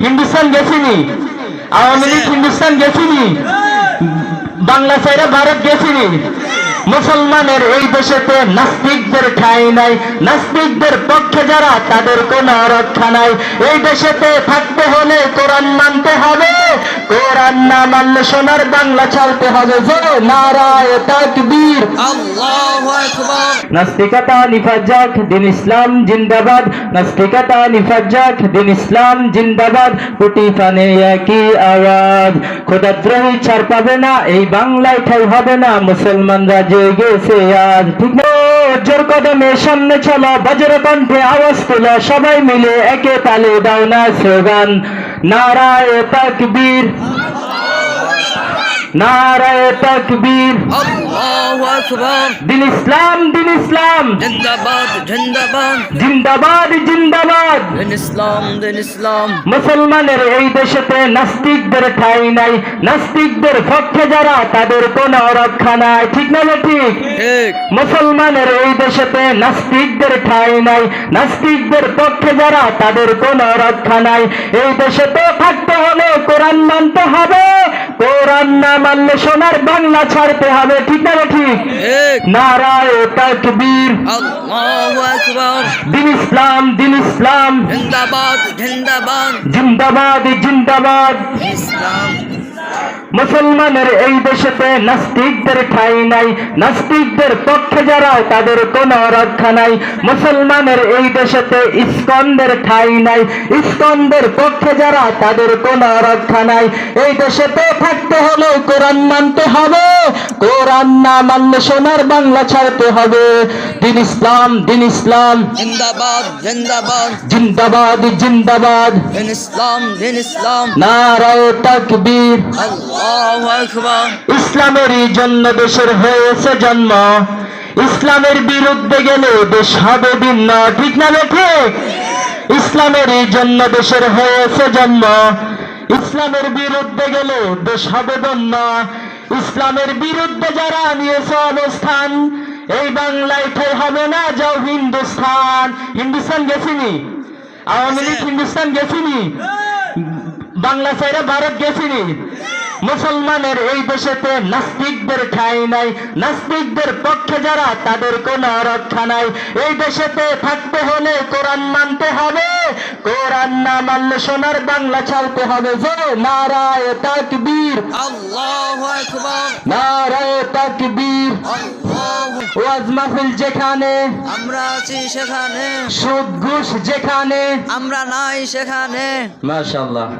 হিন্দুস্তান গেছিনি? আওয়ামী লীগ হিন্দুস্তান গেছিনি? বাংলা সাইরা ভারত গেছিনি? মুসলমানের এই দেশেতে নাস্তিকদের ঠাঁই নাই। নাস্তিকদের পক্ষে যারা তাদের কোনো রক্ষা নাই। এই দেশেতে থাকতে হলে কোরআন মানতে হবে। কোরআন না মানলে সোনার বাংলা ছাড়তে হবে। যে নারায় তাকবীর। আল্লাহু নাস্তিকতা নিফাজাক দিন ইসলাম জিন্দাবাদ। নাস্তিকতা নিফাজাক দিন ইসলাম জিন্দাবাদ। কুটি ফানে একই আওয়াজ। খোদাদ্রোহী ছাড় পাবে না এই বাংলায় ঠাই হবে না। মুসলমানরা জেগেছে আজ। ঠিক না? জোর কদমে সামনে চলো বজ্র কণ্ঠে আওয়াজ তুলো সবাই মিলে একে তালে দাও না স্লোগান। নারায় তাকবীর। নারায় তাকবীর। দিন ইসলাম দিন ইসলাম। জিন্দাবাদ জিন্দাবাদ। জিন্দাবাদ জিন্দাবাদ। দিন ইসলাম দিন ইসলাম। মুসলমানের এই দেশেতে নাস্তিকদের ঠাই নাই। নাস্তিকদের পক্ষে যারা তাদের কোনো রক্ষা নাই। ঠিক না ঠিক? ঠিক। মুসলমানের এই দেশেতে নাস্তিকদের ঠাই নাই। নাস্তিকদের পক্ষে যারা তাদের কোনো রক্ষা নাই। এই দেশেতে থাকতে হলে কোরআন মানতে হবে। কোরআন না মানলে সোনার বাংলা ছাড়তে হবে ঠিক না ঠিক। নারায় তাকবীর। আল্লাহু আকবার। দিন ইসলাম দিন ইসলাম। জিন্দাবাদ জিন্দাবাদ। জিন্দাবাদ জিন্দাবাদ। মুসলমানের এই দেশেতে নাস্তিকদের ঠাই নাই নাস্তিকদের পক্ষে যারা তাদের কোনো রক্ষা নাই। মুসলমানের এই দেশেতে ইস্কন্দের ঠাই নাই ইস্কন্দের পক্ষে যারা তাদের কোনো রক্ষা নাই। এই দেশেতে থাকতে হলে কোরআন মানতে হবে কোরআন না মানলে সোনার বাংলা ছাড়তে হবে। দিন ইসলাম দিন ইসলাম। জিন্দাবাদ জিন্দাবাদ। জিন্দাবাদ জিন্দাবাদ। দিন ইসলাম দিন ইসলাম। নারায় তাকবীর। আল্লাহু। আকবার। ইসলামেরই জন্য দেশের হয়েছে জন্ম। ইসলামের বিরুদ্ধে গেলে দেশ হবে ভিন্ন, ঠিক না লেখে? ইসলামেরই জন্য দেশের হয়েছে জন্ম। ইসলামের বিরুদ্ধে গেলে দেশ হবে ধন্য ইসলামের বিরুদ্ধে যারা নিয়েছে অবস্থান, এই বাংলায় ঠাই হবে না, যাও হিন্দুস্তান হিন্দুস্তান গেছিনি? আওয়ামী লীগ হিন্দুস্তান গেছিনি? বাংলা সাইরা ভারত গেছিনি? মুসলমানের এই দেশেতে নাস্তিকদের ঠাই নাই নাস্তিকদের পক্ষে যারা তাদের কোনো রক্ষা নাই। এই দেশেতে থাকতে হলে কোরআন মানতে হবে কোরআন না মানলে সোনার বাংলা ছাড়তে হবে। যে নারায় তাকবীর নারায় তাকবীর ওয়াজ মাহফিল যেখানে আমরা আছি সেখানে। সুদ ঘুষ যেখানে। আমরা নাই সেখানে। মাশাআল্লাহ।